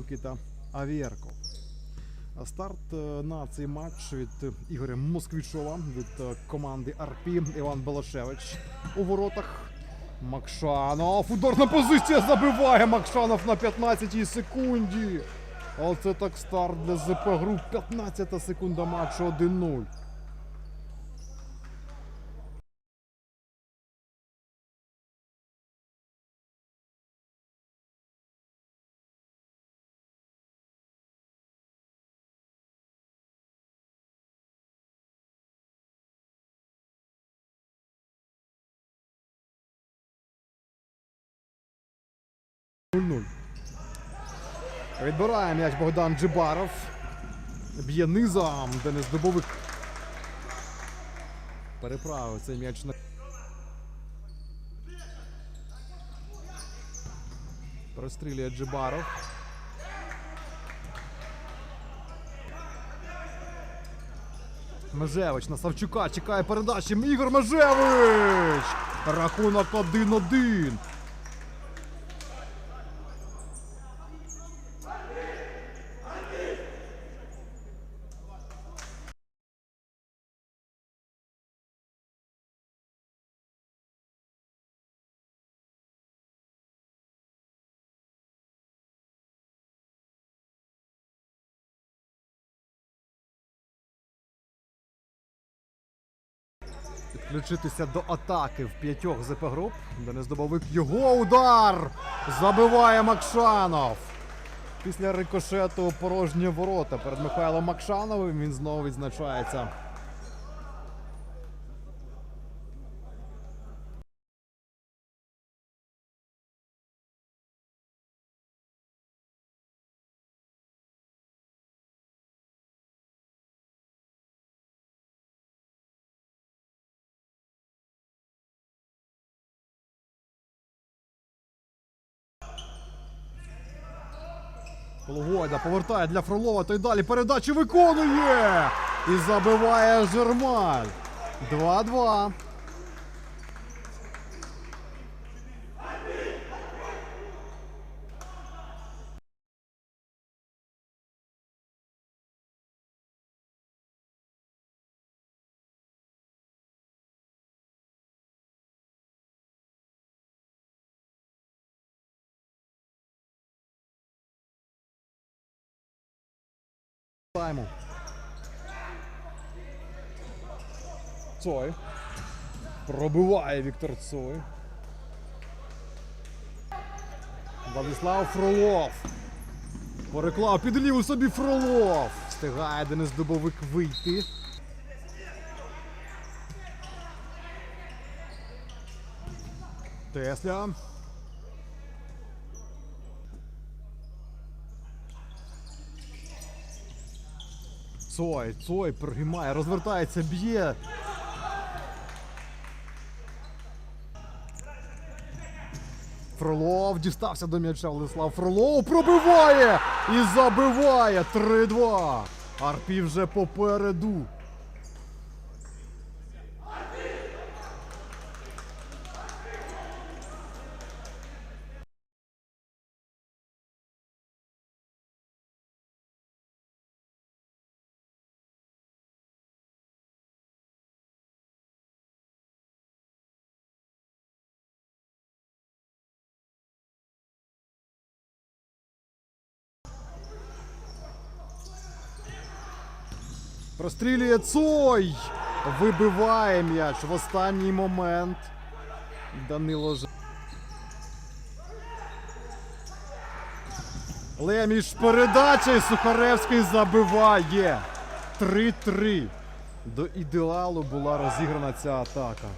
Микита Авієрко. Старт е, на цей матч від Ігоря Москвічова від е, команди Арпі Іван Балашевич у воротах. Макшанов. Ударна позиція забиває Макшанов на 15-й секунді. Оце так старт для ЗП груп. 15 секунда матчу 1-0. Нуль-нуль. Відбирає м'яч Богдан Джибаров. Б'є низом Денис Дубовик. Переправив цей м'яч на. Прострілює Джибаров. Межевич на Савчука чекає передачі. Ігор Межевич! Рахунок 1-1. Підключитися до атаки в п'ятьох ЗП груп. Денис Дубовик його удар! Забиває Макшанов. Після рикошету порожні ворота перед Михайлом Макшановим він знову відзначається. Колгойда повертає для Фролова, той далі передачу виконує! І забиває Жермаль. 2-2. Тайму. Цой. Пробиває Віктор Цой. Владислав Фролов. Переклав під ліву собі Фролов. Встигає Денис Дубовик вийти. Тесля. Цой, Цой пригимає, розвертається, б'є. Фролов дістався до м'яча Владислав Фролов пробиває і забиває 3-2. Арпі вже попереду. Прострілює Цой. Вибиває м'яч в останній момент. Данило Ж... Леміш передача і Сухаревський забиває. 3-3. До ідеалу була розіграна ця атака.